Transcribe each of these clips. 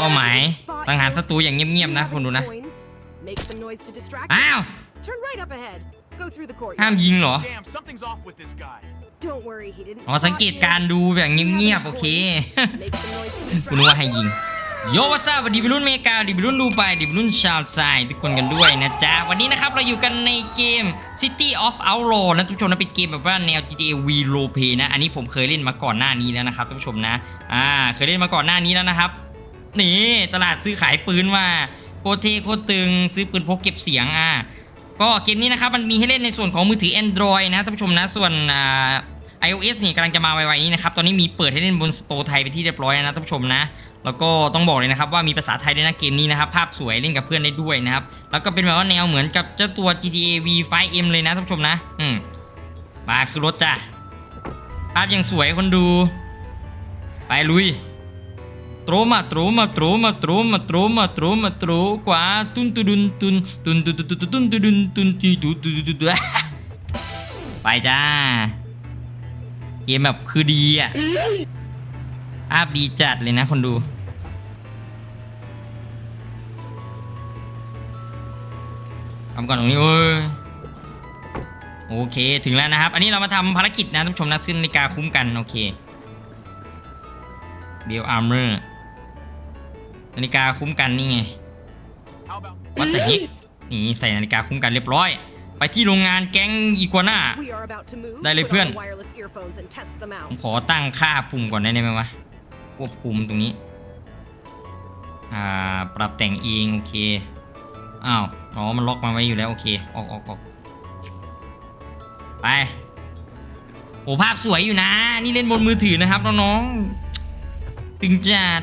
เป้าหมายสังหารศัตรูอย่างเงียบๆนะคุณดูนะ อ้าว Turn right up ahead. Go through the courtyard. ห้ามยิงเหรอ Damn, something's off with this guy. Don't worry, he didn't อ๋อสังเกตการณ์ดูแบบเงียบๆโอเค Make some noise to คุณนึกว่าให้ยิง โยวัสวัสดีวัยรุ่นอเมริกาวัสดีวัยรุ่นดูไปวัสดีวัยรุ่นชาวไซทุกคนกันด้วยนะจ๊ะ วันนี้นะครับเราอยู่กันในเกม City of Outlaw นะทุกผู้ชมนะเป็นเกมแบบว่าแนว GTA V Role Play นะ อันนี้ผมเคยเล่นมาก่อนหน้านี้แล้วนะครับท่านผู้ชมนะ อ่าเคยเล่นมาก่อนหน้านี้แล้วนะครับ นี่ตลาดซื้อขายปืนว่าโคตรเทโคตรตึงซื้อปืนพกเก็บเสียงอะก็เกมนี้นะครับมันมีให้เล่นในส่วนของมือถือ Android นะท่านผู้ชมนะส่วนอ่า iOS นี่กำลังจะมาไวๆนี้นะครับ ตอนนี้มีเปิดให้เล่นบนสโตร์ไทยไปที่เรียบร้อยแล้วนะท่านผู้ชมนะ แล้วก็ต้องบอกเลยนะครับว่ามีภาษาไทยด้วยนะเกมนี้นะครับ ภาพสวยเล่นกับเพื่อนได้ด้วยนะครับ แล้วก็เป็นแบบว่าแนวเหมือนกับเจ้าตัว GTA V5M เลยนะท่านผู้ชมนะ อืม มาคือรถจ้ะ ภาพยังสวยคนดู ไปลุย Troma, รมะโรมะโรม troma, troma, troma, tro, quá, tun tu ตุน tun, tun tu tu tu ตุ tun tu dun tun ti tu tu tu tu tu ไปจ้า เกมแบบคือดีอะอาบดีจัดเลยนะคนดู ทำก่อนตรงนี้เว้ยโอเคถึงแล้วนะครับ อันนี้เรามาทำภารกิจนะท่านผู้ชมนะซึ่งนาฬิกาคุ้มกัน โอเค Bill Armor นาฬิกาคุ้มกันนี่ไง How about วัตถุฮิกนี่ใส่นาฬิกาคุ้มกันเรียบร้อย ไปที่โรงงานแก๊งอีกัวน่า We are about to move. ได้เลย Put on เพื่อน the wireless earphones and test them ผม out. ขอตั้งค่าปุ่มก่อนได้ไหมวะ ควบคุมตรงนี้ อ่า ปรับแต่งเองโอเค อ้าว อ๋อ มันล็อกมาไว้อยู่แล้วโอเค ออกออกออกไปโอ้ภาพสวยอยู่นะ นี่เล่นบนมือถือนะครับน้องๆตึงจัด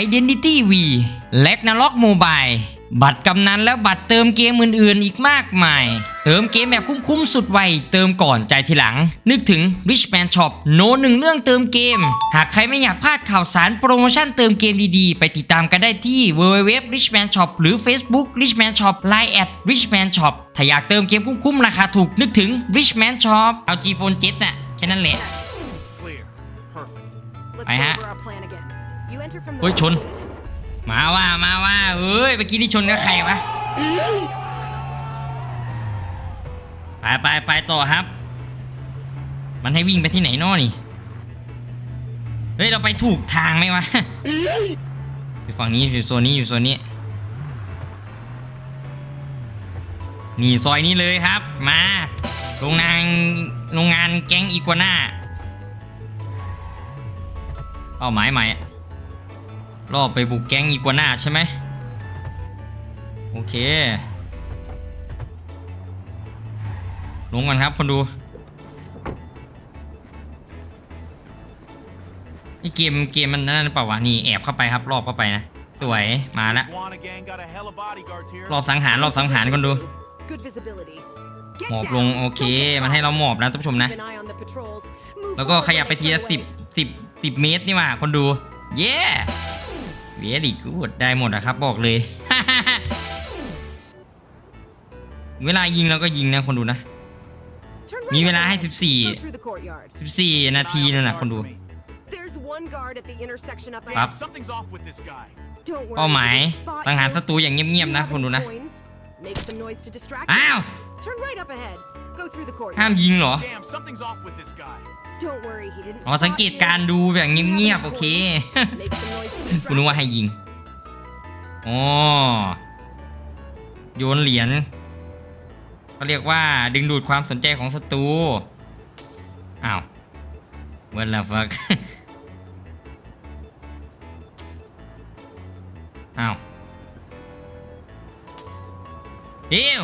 Identity V เล็กนาล็อกโมบายบัตรกำนันและบัตรเติมเกมอื่นๆ อีกมากมาย เติมเกมแบบคุ้มๆสุดไว เติมก่อนใจายทีหลัง นึกถึง Richman Shop โน้ตหนึ่งเรื่องเติมเกม หากใครไม่อยากพลาดข่าวสารโปรโมชั่นเติมเกมดีๆ ไปติดตามกันได้ที่ www richman shop หรือ Facebook richman shop line at richman shop ถ้าอยากเติมเกมคุ้มๆราคาถูกนึกถึง richman shop เอา G Phone 7น่ะแค่นั้นแหละ clear? Perfect. Let's I go ha- over our plan again. You enter from the Ôi, left chun. gate. มาว่ามาว่าเอ้ยเมื่อกี้นี่ชนกับใครวะไปไปไปต่อครับ มันให้วิ่งไปที่ไหนนอนี่ เฮ้ยเราไปถูกทางไหมวะอยู่ฝั่งนี้อยู่โซนนี้อยู่โซนนี้ นี่ซอยนี้เลยครับ มาโรงงานโรงงานแก๊งอีกัวน่าเป้าหมายใหม่ รอบไปบุกแก๊งอีกัวน่าใช่ไหมโอเค ลงกันครับคนดูนี่เกมเกมมันนั่นหรือเปล่าวะนี่แอบเข้าไปครับรอบเข้าไปนะสวยมาแล้ว Iguana gang got a hell of bodyguards here. รอบสังหารรอบสังหารคนดู Good visibility. Get หมอบ down. ลงโอเค Don't get มันให้ stuck. เราหมอบนะท่านผู้ชมนะ Keep an eye on the patrols. Move แล้วก็ forward ขยับ when ไป they ที turn ละสิบ away. สิบสิบเมตรนี่หว่าคนดู เย้ เวียดีกูดได้หมดอะครับบอกเลย เวลายิงเราก็ยิงนะคนดูนะ Turn มี right เวลาให้ ahead. 14 Go through the courtyard. 14 นาทีนั่นนะคนดู There's one guard at the intersection up Up. ahead. Damn, something's off with this guy. Don't worry. เป้าหมาย he didn't spot สังหาร you. ศัตรูอย่างเงียบ Do ๆ you นะ have คนดู any นะ coins? Make some noise to distract อ้าว you. Turn right up ahead. Go through the ห้าม courtyard. ยิงเหรอ Damn, something's off with this guy. Don't worry, he didn't อ๋อสัง spot เกต you. การณ์ดูแบบเงียบๆโอเค Make some noise to คุณนึกว่า distract ให้ยิงอ๋อโยนเหรียญเขาเรียกว่าดึงดูดความสนใจของศัตรูอ้าวเวิร์ดละฟักอ้าวเอิว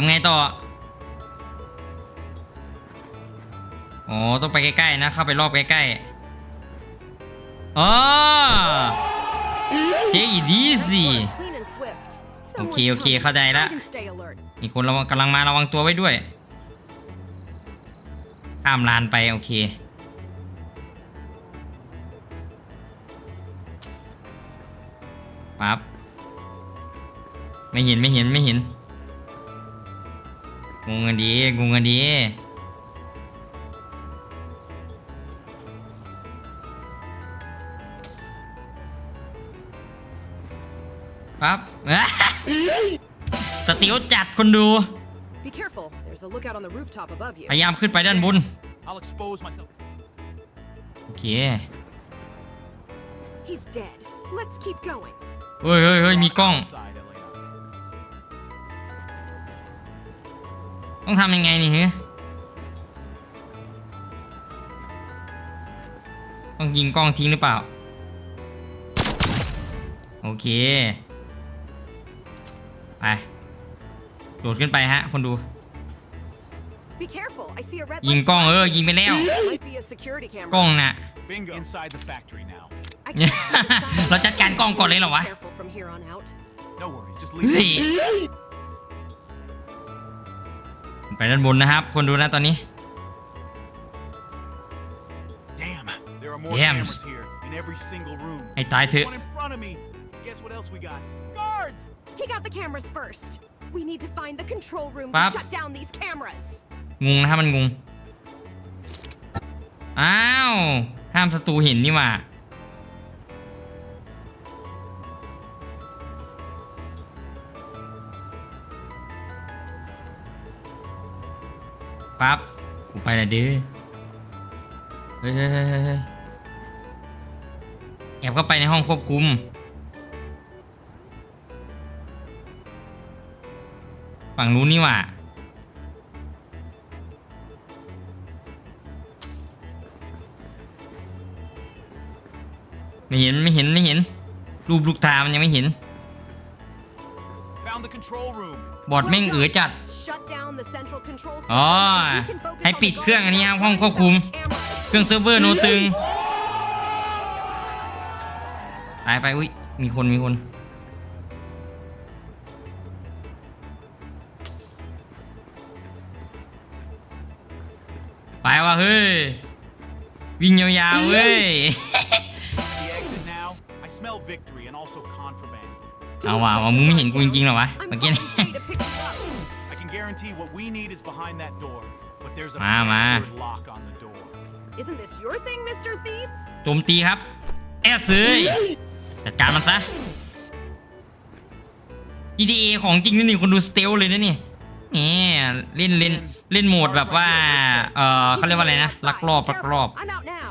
ำไงต่อ อ๋อ ต้องไปใกล้ๆนะ เข้าไปรอบใกล้ๆอ๋อเฮ้ยดีสิ Clean and swift. Someone's Okay, okay, coming. เข้าใจละ I can stay alert. มีคนระวังกำลังมาระวังตัวไว้ด้วย ข้ามลานไป โอเค ปั๊บ ไม่เห็น ไม่เห็น ไม่เห็น งงกันดีงงกันดีปั๊บสติวจัดคนดู Be careful. There's a lookout on the rooftop above you. พยายามขึ้นไปด้านบน I'll expose myself. โอเค He's dead. Let's keep going. เฮ้ยเฮ้ยเฮ้ยมีกล้อง Outside, ต้องทำยังไงนี่ฮะต้องยิงกล้องทิ้งหรือเปล่า โอเค ไป โดดขึ้นไปฮะ คนดู Be careful. I see a red ยิง light กล้องเออ flashing. ยิงไปแล้ว Might be a security กล้อง camera. น่ะ Bingo. Inside the factory now. I can't see the sign. เราจัดการกล้องก่อนเลยเหรอวะ Careful from here on out. No worries. Just เฮ้ย leave. ไปด้านบนนะครับ คนดูนะตอนนี้ Damn. There are more Damn. cameras here in every single room. ให้ตายเถอะ One in front of me. Guess what else we got? Guards. Take out the cameras first. We need to find the control room Pap. to shut down these cameras. งงนะฮะมันงง อ้าว ห้ามศัตรูเห็นนี่หว่า ปั๊บกูไปละดื้อเฮ้ยเฮ้ยเฮ้ยเฮ้ยเฮ้ยแอบเข้าไปในห้องควบคุม ฝั่งนู้นนี่หว่าไม่เห็นไม่เห็นไม่เห็น รูปลูกตามันยังไม่เห็น Found the control room. บอดแม่งเอ๋อจัด Shut down the central control system. อ๋อ so we can focus ให้ on the ปิดเครื่องอันนี้ครับ guards ห้องควบคุม cameras. เครื่องเซิร์ฟเวอร์โนตึงตายไปอุ้ยมีคนมีคนไปว่ะเฮ้ย วิ่งยาวๆเว้ย The exit now. I smell victory and also contraband. เอาว่ะว่ามึงไม่เห็นกูจริงๆเหรอวะ I'm เมื่อกี้ guarantee what we need is behind that door. But there's a Ma, ma. password lock on the door. Isn't this your thing, Mr. Thief? โจมตีครับ แอสเซยจัดการมันซะ GTA ของจริงนี่นี่คนดูสเตลเลยนะนี่นี่เล่นเล่นเล่นโหมดแบบว่า เออเขาเรียกว่าอะไรนะ ลักลอบลักลอบ I'm out now.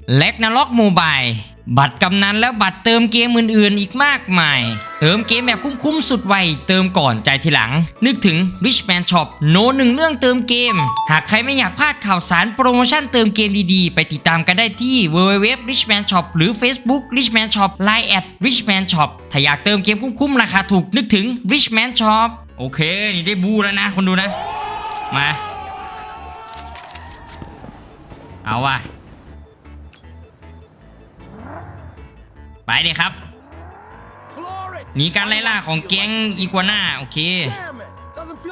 และนล็อกโมบายบัตรกำนันและบัตรเติมเกมอื่นๆ อีกมากมาย เติมเกมแบบคุ้มๆ สุดไว เติมก่อนใจทีหลัง นึกถึง Richman Shop โนหนึ่งเรื่องเติมเกม หากใครไม่อยากพลาดข่าวสารโปรโมชั่นเติมเกมดีๆ ไปติดตามกันได้ที่ www richman shop หรือ Facebook richman shop line at richman shop ถ้าอยากเติมเกมคุ้มๆ ราคาถูกนึกถึง richman shop โอเค นี่ได้บูแล้วนะคนดูนะ มา เอาว่ะ ไปเลยครับหนีการไล่ล่าของแก๊งอีกัวน่าโอเค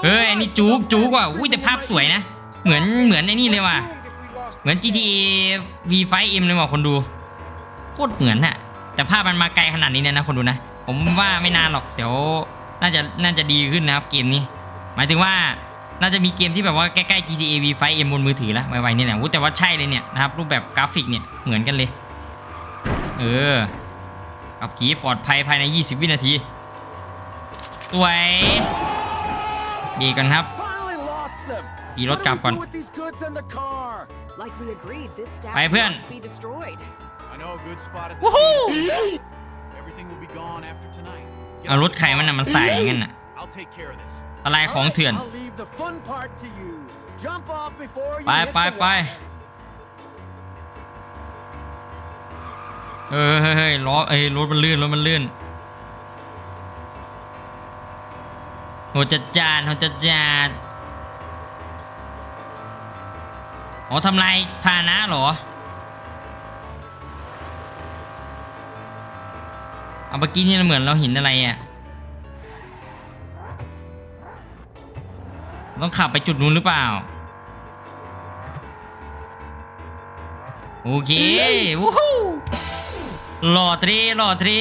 เฮ้ยอันนี้จุกจุกว่ะอุ้ยแต่ภาพสวยนะ เหมือนเหมือนไอ้นี่เลยว่ะเหมือน GTA V5M เลยว่ะคนดูโคตรเหมือนอะแต่ภาพมันมาไกลขนาดนี้เนี่ยนะคนดูนะ ผมว่าไม่นานหรอกเดี๋ยวน่าจะน่าจะดีขึ้นนะครับเกมนี้ หมายถึงว่าน่าจะมีเกมที่แบบว่าใกล้ๆ GTA V5M บนมือถือแล้วไวๆนี่แหละอู้แต่ว่าใช่เลยเนี่ยนะครับรูปแบบกราฟิกเนี่ยเหมือนกันเลย เออ ขับขี่ปลอดภัยภายใน 20 วินาทีสวยดีกันครับ Finally lost them. ขี่รถกลับก่อน What do we do with these goods in the car? Like we agreed, this stash Bye, พื่อน must be destroyed. I know a good spot at the Woohoo! scene. Everything will be gone after tonight. Get เอา out ร of ถ the ใครมันน่ะ car. มันใส่อย่างนั้นน่ะ I'll take care of this. อะไรของเถื่อน I'll leave the fun part to you. Jump off before you ไป hit ไป the ไป เออเฮ้ยเฮ้ยล้อเอ้ยรถมันลื่นรถมันลื่นโหจัดจานโหจัดจานอ๋อทำลายพาหนะเหรอ เอาเมื่อกี้นี่เหมือนเราเห็นอะไรอะ ต้องขับไปจุดนู้นหรือเปล่า โอเควู้ฮู้ หล่อเทรหล่อเทร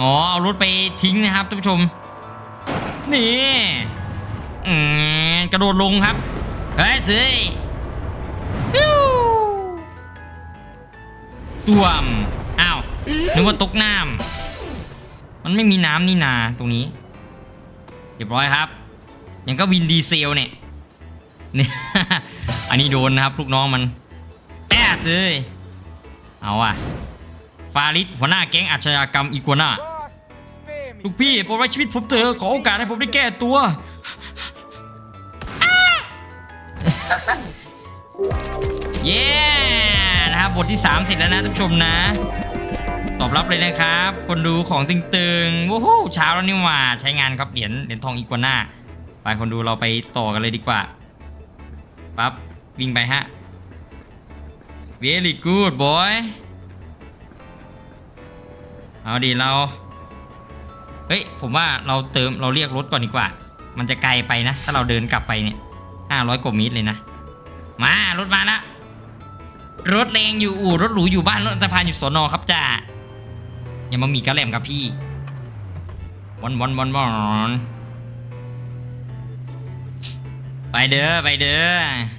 อ๋อเอารถไปทิ้งนะครับท่านผู้ชม นี่อืมกระโดดลงครับ เฮ้ยสยฟิวต่วมอ้าวนึกว่าตกน้ำมันไม่มีน้ำนี่นาตรงนี้เรียบร้อยครับยังก็วินดีเซลเนี่ยนี่อันนี้โดนนะครับ ลูกน้องมัน แอบเลยเอาอะฟาริสหัวหน้าแก๊งอาชญากรรมอีกัวน่าลูกพี่โปรดไว้ชีวิตผมเถอะขอโอกาสให้ผมได้แก้ตัวเย้นะครับบทที่ 3 เสร็จแล้วนะท่านผู้ชมนะ ตอบรับเลยนะครับ คนดูของตึงๆวู้ฮู้เช้าแล้วนี่หว่าใช้งานครับเหรียญเหรียญทองอีกัวน่าไปคนดูเราไปต่อกันเลยดีกว่าปั๊บวิ่งไปฮะ very good boy เอาดีเรา เฮ้ย ผมว่าเราเติมเราเรียกรถก่อนดีกว่า มันจะไกลไปนะ ถ้าเราเดินกลับไปเนี่ยห้าร้อยกว่าเมตรเลยนะ มารถมาละรถแรงอยู่อู่รถหรูอยู่บ้านรถอันตรพานอยู่สอนอครับจ้าอย่ามามีกระแหลมกับพี่วันวันวันวันไปเด้อไปเด้อ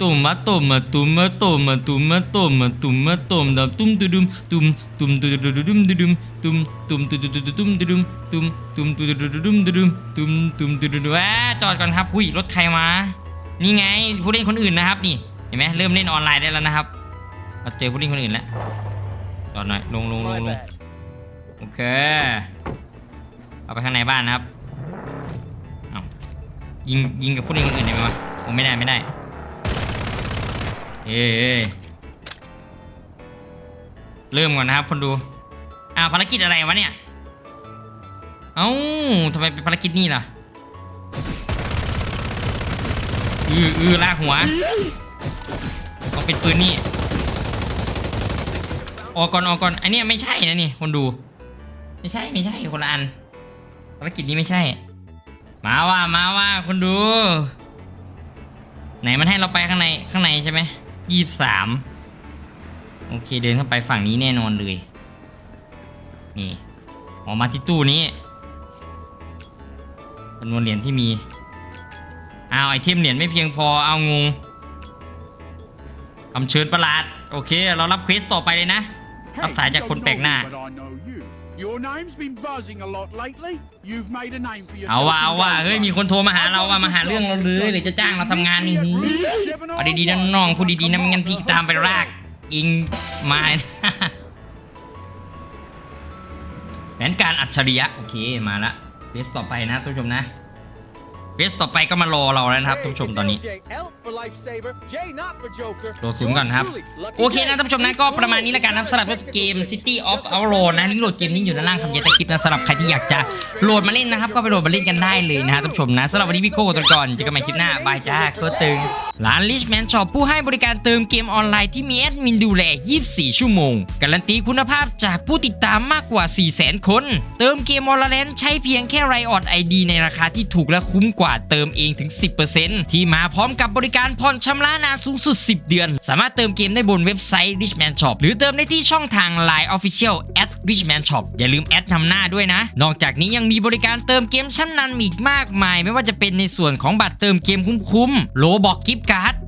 ตุ่มมาตุ่มมาตุ่มมาตุ่มมาตุ่มมาตุ่มมาตุ่มมาตุ่มดำตุ้มตุดุมตุ่มตุ่มตุดุดุดุมดุดุมตุ่มตุ่มตุดุดุดุมดุดุมตุ่มตุ่มตุดุดุดุมดุดุมตุ่มตุ่มตุดุดุแหวจอดก่อนครับคุยรถใครมา นี่ไงผู้เล่นคนอื่นนะครับนี่เห็นไหมเริ่มเล่นออนไลน์ได้แล้วนะครับเราเจอผู้เล่นคนอื่นแล้วจอดหน่อยลงลงลง My ลง bad. โอเคเอาไปข้างในบ้านนะครับยิงยิงกับผู้เล่นคนอื่นได้ไหมวะผมไม่ได้ไม่ได้ เอ้เริ่มก่อนนะครับ คนดู อ้าวภารกิจอะไรวะเนี่ย เอ้าทำไมเป็นภารกิจนี่ล่ะ อืออือลากหัวต้องเป็นปืนนี่ ออกก่อนออกก่อนอันเนี้ยไม่ใช่นะนี่คนดู ไม่ใช่ไม่ใช่คนละอัน ภารกิจนี้ไม่ใช่ มาว่ามาว่าคนดู ไหนมันให้เราไปข้างในข้างในใช่ไหม ยี่สามโอเคเดินเข้าไปฝั่งนี้แน่นอนเลย นี่ออกมาที่ตู้นี้จำนวนเหรียญที่มีเอาไอเทมเหรียญไม่เพียงพอเอางงคำเชิญประหลาด โอเค เรารับเควสต่อไปเลยนะ รับสายจากคนแปลกหน้า you. Your name's been buzzing a lot lately. You've made a name for yourself. เอาว่า in เอาว่า Denver. เฮ้ยมีคนโทรมาหาเราว่ามาหาเรื่องเราเลยหรือจะจ้างเราทำงานนี่หูเอาดีๆนะน้องพูดดีๆนะไม่งั้นพี่ตามไปรากยิงมาแผนการอัจฉริยะโอเคมาละเบสต่อไปนะท่านผู้ชมนะ เบสต่อไปก็มารอเราแล้วนะครับท่านผู้ชมตอนนี้โดดศูนย์ก่อนครับ โอเคนะท่านผู้ชมนะก็ประมาณนี้แล้วกันนะครับสำหรับเกม City of Avalon นะลิงก์โหลดเกมนี้อยู่ด้านล่างคำเย็นใต้คลิปนะสำหรับใครที่อยากจะโหลดมาเล่นนะครับ ก็ไปโหลดมาเล่นกันได้เลยนะฮะท่านผู้ชมนะสำหรับวันนี้พี่โก้ตัวก่อนเจอกันใหม่คลิปหน้าบายจ้าโคตรตึงร้าน Richman Shop ผู้ให้บริการเติมเกมออนไลน์ที่มีแอดมินดูแล 24 ชั่วโมง การันตีคุณภาพจากผู้ติดตามมากกว่า 400,000 คน เติมเกมออนไลน์ใช้เพียงแค่ไรออดไอดีในราคาที่ถูกและคุ้มกว่าเติมเองถึง 10%ที่มาพร้อมกับบริการผ่อนชำระนานสูงสุด 10 เดือน สามารถเติมเกมได้บนเว็บไซต์ Richman Shop หรือเติมได้ที่ช่องทาง Line Official at Richman Shop อย่าลืมแอดนำหน้าด้วยนะ นอกจากนี้ยังมีบริการเติมเกมชั้นนำอีกมากมาย ไม่ว่าจะเป็นในส่วนของบัตรเติมเกมคุ้มๆโลบอกกิฟต์การ์ด